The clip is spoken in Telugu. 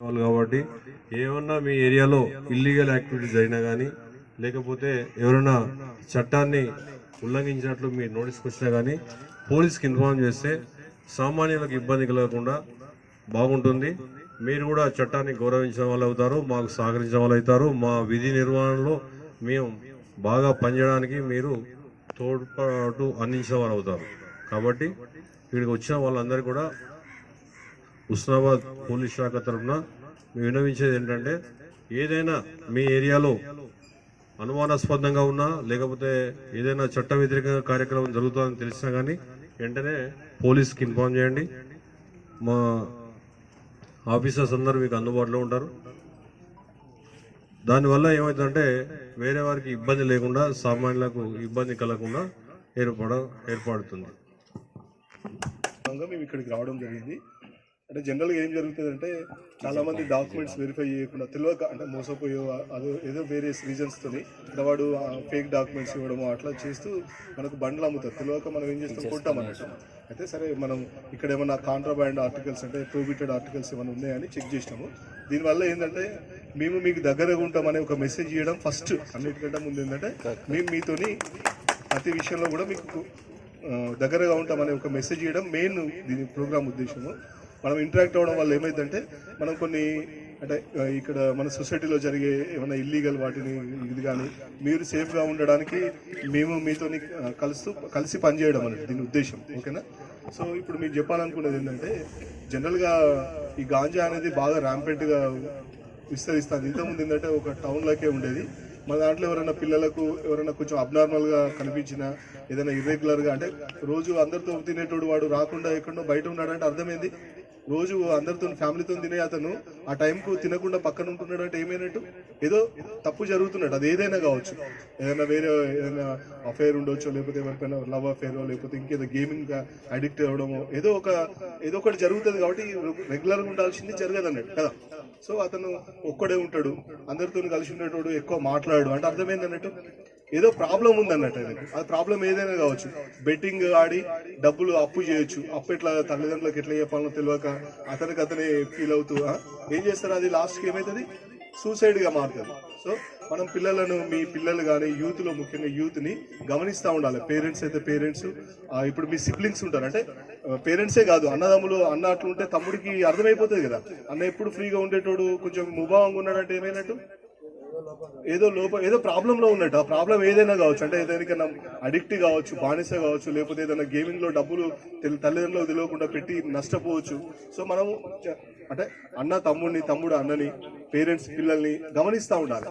వాళ్ళు కాబట్టి ఏమన్నా మీ ఏరియాలో ఇల్లీగల్ యాక్టివిటీస్ అయినా కానీ లేకపోతే ఎవరైనా చట్టాన్ని ఉల్లంఘించినట్లు మీ నోటీస్కి వచ్చినా కానీ పోలీస్కి ఇన్ఫార్మ్ చేస్తే సామాన్యులకు ఇబ్బంది కలగకుండా బాగుంటుంది. మీరు కూడా చట్టాన్ని గౌరవించిన వాళ్ళు అవుతారు మాకు సహకరించిన వాళ్ళు అవుతారు. మా విధి నిర్వహణలో మేము బాగా పనిచేయడానికి మీరు తోడ్పాటు అందించిన వారు అవుతారు. కాబట్టి ఇక్కడికి వచ్చిన వాళ్ళందరూ కూడా హుస్నాబాద్ పోలీస్ శాఖ తరఫున మేము విన్నవించేది ఏంటంటే ఏదైనా మీ ఏరియాలో అనుమానాస్పదంగా ఉన్నా లేకపోతే ఏదైనా చట్ట వ్యతిరేకంగా కార్యక్రమం జరుగుతుందని తెలిసినా కానీ వెంటనే పోలీస్కి ఇన్ఫార్మ్ చేయండి. మా ఆఫీసర్స్ అందరూ మీకు అందుబాటులో ఉంటారు. దానివల్ల ఏమవుతుందంటే వేరే వారికి ఇబ్బంది లేకుండా సామాన్యులకు ఇబ్బంది కలగకుండా ఏర్పడ ఏర్పడుతుంది. మేము ఇక్కడికి రావడం జరిగింది. అంటే జనరల్గా ఏం జరుగుతుంది అంటే చాలా మంది డాక్యుమెంట్స్ వెరిఫై చేయకుండా తెలియక అంటే మోసపోయో అదో ఏదో వేరే రీజన్స్తోని అంటే వాడు ఫేక్ డాక్యుమెంట్స్ ఇవ్వడము అట్లా చేస్తూ మనకు బండ్లు అమ్ముతారు. తెలియక మనం ఏం చేస్తాం? కొంటాం అన్నట్టు. అయితే సరే మనం ఇక్కడ ఏమన్నా కాంట్రాబ్యాండ్ ఆర్టికల్స్ అంటే ప్రొహిబిటెడ్ ఆర్టికల్స్ ఏమైనా ఉన్నాయని చెక్ చేసినాము. దీనివల్ల ఏంటంటే మేము మీకు దగ్గరగా ఉంటామనే ఒక మెసేజ్ ఇవ్వడం ఫస్ట్ అన్నిటికంటే ముందు ఏంటంటే మేము మీతోని ప్రతి విషయంలో కూడా మీకు దగ్గరగా ఉంటామనే ఒక మెసేజ్ ఇవ్వడం మెయిన్ దీని ప్రోగ్రామ్ ఉద్దేశము. మనం ఇంటరాక్ట్ అవ్వడం వల్ల ఏమైందంటే మనం కొన్ని అంటే ఇక్కడ మన సొసైటీలో జరిగే ఏమైనా ఇల్లీగల్ వాటిని ఇది కానీ మీరు సేఫ్గా ఉండడానికి మేము మీతోని కలుస్తూ కలిసి పనిచేయడం అనేది దీని ఉద్దేశం ఓకేనా? సో ఇప్పుడు మీరు చెప్పాలనుకునేది ఏంటంటే జనరల్గా ఈ గాంజా అనేది బాగా ర్యాంపెంట్గా విస్తరిస్తుంది. ఇంతకుముందు ఏంటంటే ఒక టౌన్లోకే ఉండేది. మన దాంట్లో ఎవరైనా పిల్లలకు ఎవరైనా కొంచెం అబ్నార్మల్గా కనిపించినా ఏదైనా ఇర్రెగ్యులర్గా అంటే రోజు అందరితో తినేటోడు వాడు రాకుండా ఎక్కడో బయట ఉన్నాడంటే అర్థమైంది. రోజు అందరితో ఫ్యామిలీతో తినే అతను ఆ టైంకు తినకుండా పక్కన ఉంటున్నాడు అంటే ఏమైనట్టు? ఏదో తప్పు జరుగుతున్నట్టు అది ఏదైనా కావచ్చు. ఏదైనా వేరే ఏదైనా అఫేర్ ఉండొచ్చు లేకపోతే ఎవరికైనా లవ్ అఫేర్ లేకపోతే ఇంకేదో గేమింగ్ అడిక్ట్ అవ్వడమో ఏదో ఒక ఏదో ఒకటి జరుగుతుంది కాబట్టి రెగ్యులర్గా ఉండాల్సింది జరగదు అన్నట్టు కదా? సో అతను ఒక్కడే ఉంటాడు. అందరితో కలిసి ఉండేటోడు ఎక్కువ మాట్లాడు. అంటే అర్థమైంది అన్నట్టు? ఏదో ప్రాబ్లం ఉంది అన్నట్టు ఆయనకు. ఆ ప్రాబ్లం ఏదైనా కావచ్చు. బెట్టింగ్ ఆడి డబ్బులు అప్పు చేయొచ్చు. అప్పు ఎట్లా తల్లిదండ్రులకు ఎట్లా చెప్పాలో తెలియక అతనికి అతనే ఫీల్ అవుతూ ఏం చేస్తారు? అది లాస్ట్కి ఏమవుతుంది సూసైడ్గా మారుతుంది. సో మనం పిల్లలను మీ పిల్లలు కానీ యూత్లో ముఖ్యంగా యూత్ని గమనిస్తూ ఉండాలి. పేరెంట్స్ అయితే పేరెంట్స్ ఇప్పుడు మీ సిబ్లింగ్స్ ఉంటారు. అంటే పేరెంట్సే కాదు. అన్నదమ్ములు అన్న అట్లా ఉంటే తమ్ముడికి అర్థమైపోతుంది కదా. అన్న ఎప్పుడు ఫ్రీగా ఉండేటోడు? కొంచెం ముభావంగా ఉన్నాడంటే ఏమైనట్టు? ఏదో లోపం ఏదో ప్రాబ్లంలో ఉన్నట్టు. ఆ ప్రాబ్లం ఏదైనా కావచ్చు అంటే ఏదైనా అడిక్ట్ కావచ్చు బానిస కావచ్చు లేకపోతే ఏదైనా గేమింగ్లో డబ్బులు తల్లిదండ్రులు తల్లిదండ్రులకు తెలియకుండా పెట్టి నష్టపోవచ్చు. సో మనము అంటే అన్న తమ్ముడిని తమ్ముడు అన్నని పేరెంట్స్ పిల్లల్ని గమనిస్తూ ఉండాలి.